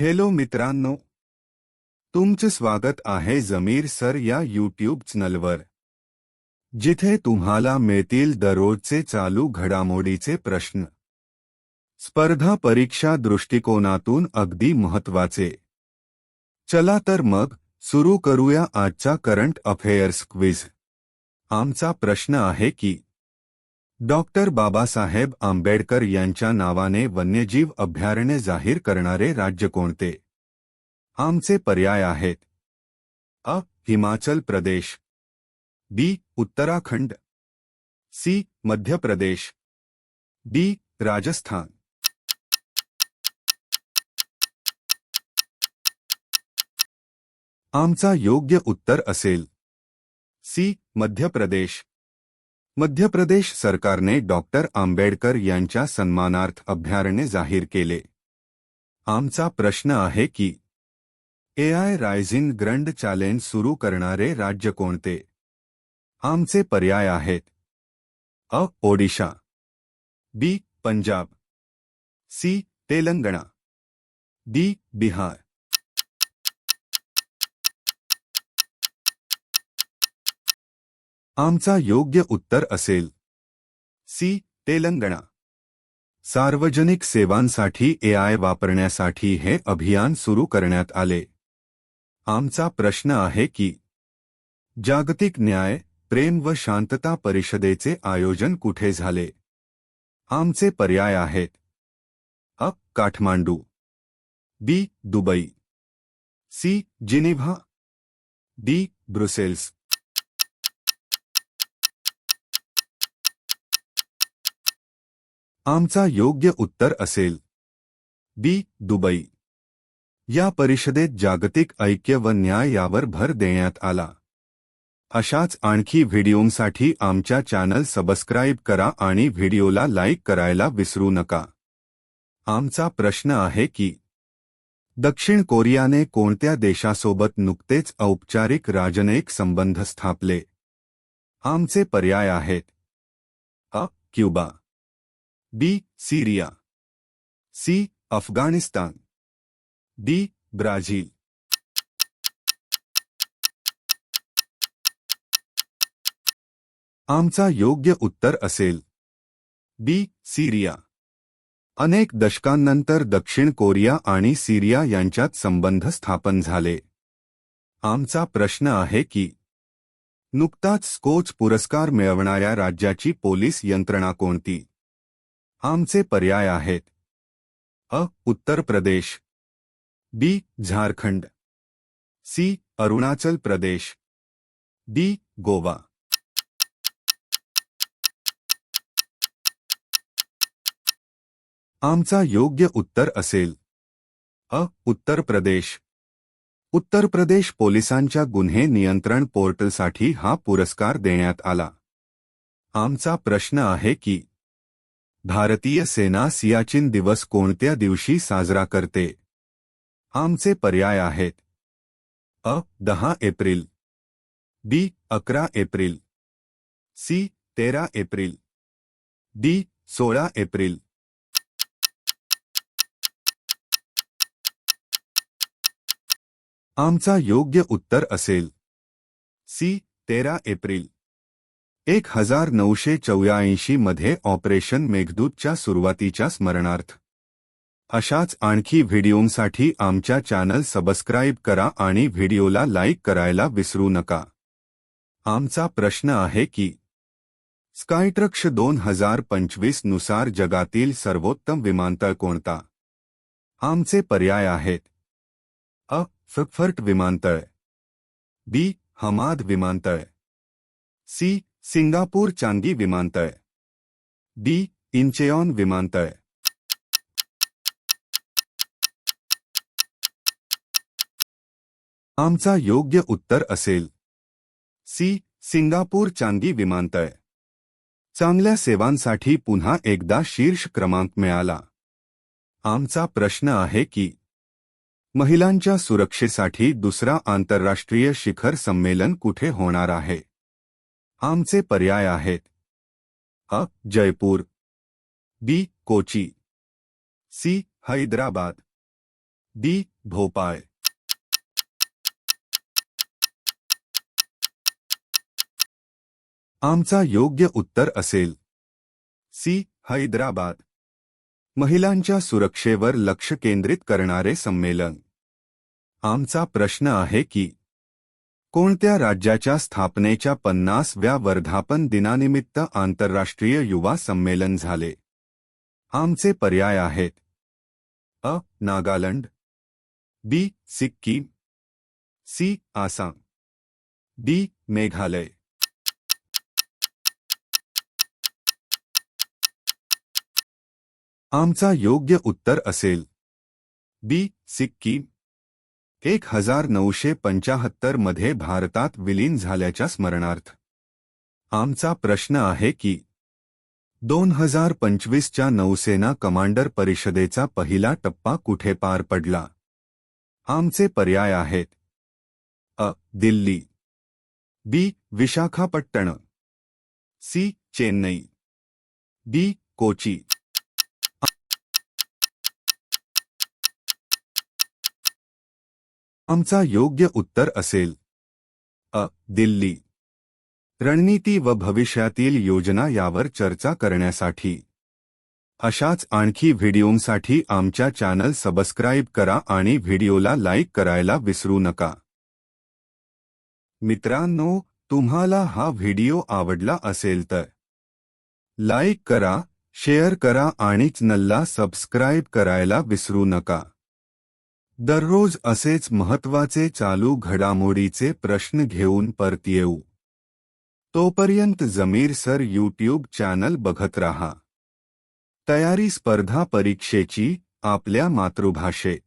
Hello मित्रांनो. तुमचं स्वागत आहे जमीर सर या यूट्यूब चॅनलवर जिथे तुम्हाला मिळतील दररोजचे चालू घडामोडीचे प्रश्न. स्पर्धा परीक्षा दृष्टिकोनातून अगदी महत्त्वाचे चला तर मग सुरू करूया आजचा करंट अफेअर्स क्विज आमचा प्रश्न आहे की डॉक्टर बाबासाहेब आंबेडकर नावाने वन्यजीव अभयारण्य जाहीर करणारे राज्य कोणते? आमचे पर्याय आहेत. अ. Himachal Pradesh. B. Uttarakhand. C. Madhya Pradesh. D. Rajasthan. आमचा योग्य उत्तर असेल. सी. मध्य प्रदेश. मध्य प्रदेश सरकारने डॉक्टर आंबेडकर यांच्या सन्मानार्थ अभयारण्य जाहीर केले. आमचा प्रश्न आहे की एआय रायझिंग ग्रँड चॅलेंज सुरू करणारे राज्य कोणते? आमचे पर्याय आहेत. अ. Odisha. B. Punjab. C. Telangana. D. Bihar. आमचा योग्य उत्तर असेल. सी. तेलंगणा. सार्वजनिक सेवांसाठी एआय वापरण्यासाठी हे अभियान सुरू करण्यात आले. आमचा प्रश्न आहे की, जागतिक न्याय, प्रेम व शांतता परिषदेचे आयोजन कुठे झाले? आमचे पर्याय आहेत. अ. Kathmandu. B. Dubai. C. Geneva. D. Brussels. आमचा योग्य उत्तर असेल. बी. दुबई. या परिषदेत जागतिक ऐक्य व न्याय यावर भर देण्यात आला. अशाच आणखी व्हिडिओंसाठी आमच्या चॅनल सबस्क्राईब करा आणि व्हिडिओला लाईक करायला विसरू नका. आमचा प्रश्न आहे की दक्षिण कोरियाने कोणत्या देशासोबत नुकतेच औपचारिक राजनयिक संबंध स्थापले? आमचे पर्याय आहेत. अ. Cuba. B Syria C Afghanistan D Brazil आमचा योग्य उत्तर असेल. बी सीरिया अनेक दशकांनंतर दक्षिण कोरिया आणि सीरिया यांच्यात संबंध स्थापन झाले. आमचा प्रश्न आहे की नुकताच स्कोच पुरस्कार मिळवणाऱ्या राज्याची पोलीस यंत्रणा कोणती? आमचे पर्याय आहेत. अ Uttar Pradesh. B Jharkhand. C Arunachal Pradesh. D Goa. आमचा योग्य उत्तर असेल. अ उत्तर प्रदेश. उत्तर प्रदेश पोलिसांच्या गुन्हे नियंत्रण पोर्टलसाठी हा पुरस्कार देण्यात आला. आमचा प्रश्न आहे की भारतीय सेना सियाचिन दिवस कोणत्या दिवशी साजरा करते? आमचे पर्याय आहेत. अ, दहा एप्रिल. बी, अकरा एप्रिल. सी, तेरा एप्रिल. डी, सोळा एप्रिल. आमचा योग्य उत्तर असेल. सी, तेरा एप्रिल. एक हज़ार नऊशे चौऱ्याऐंशी मध्ये ऑपरेशन मेघदूतच्या सुरुवातीच्या स्मरणार्थ. अशाच आणखी व्हिडिओंसाठी आमच्या चॅनल सबस्क्राईब करा आणि व्हिडिओला लाईक करायला विसरू नका. आमचा प्रश्न आहे की, स्कायट्रक्ष दोन हज़ार पंचवीस नुसार जगातील सर्वोत्तम विमानतळ कोणता? आमचे पर्याय आहेत. अ. फ्रकफर्ट विमानतळ. बी. हमाद विमानतळ. सी. सिंगापूर चांगी विमानतळ डी इंचेऑन विमानतळ आमचा योग्य उत्तर असेल। सी सिंगापूर चांदी विमानतळ चांगल्या सेवांसाठी पुन्हा एकदा शीर्ष क्रमांक मिळाला. आमचा प्रश्न आहे की, महिलांच्या सुरक्षेसाठी दुसरा आंतरराष्ट्रीय शिखर संमेलन कुठे होणार आहे? आमचे पर्याय आहेत अ, Jaipur. B, Kochi. C, Hyderabad. D, Bhopal. आमचा योग्य उत्तर असेल. सी, हैदराबाद. महिलांच्या सुरक्षेवर लक्ष केंद्रित करणारे संमेलन. आमचा प्रश्न आहे की कोणत्या राज्याच्या स्थापनेच्या पन्नासव्या वर्धापन दिनानिमित्त आंतरराष्ट्रीय युवा संमेलन झाले. आमचे पर्याय आहेत. अ. Nagaland. B. Sikkim. C. Assam. D. Meghalaya. आमचा योग्य उत्तर असेल. बी. सिक्कीम. एक हजार नऊशे पंचाहत्तरमध्ये भारतात विलीन झाल्याच्या स्मरणार्थ. आमचा प्रश्न आहे की दोन हजार पंचवीसच्या नौसेना कमांडर परिषदेचा पहिला टप्पा कुठे पार पडला? आमचे पर्याय आहेत. अ. Delhi. B. Visakhapatnam. C. Chennai. D Kochi. आमचा योग्य उत्तर असेल. अ दिल्ली. रणनीती व भविष्यातील योजना यावर चर्चा करण्यासाठी. अशाच आणखी व्हिडिओंसाठी आमच्या चॅनल सबस्क्राईब करा आणि व्हिडिओला लाईक करायला विसरू नका. मित्रांनो तुम्हाला हा व्हिडिओ आवडला असेल तर लाईक करा शेअर करा आणि चॅनलला सबस्क्राईब करायला विसरू नका. दररोज असेच महत्त्वाचे चालू घडामोडीचे प्रश्न घेऊन परत येऊ. तोपर्यंत जमीर सर यूट्यूब चॅनल बघत राहा. तयारी स्पर्धा परीक्षेची आपल्या मातृभाषेत.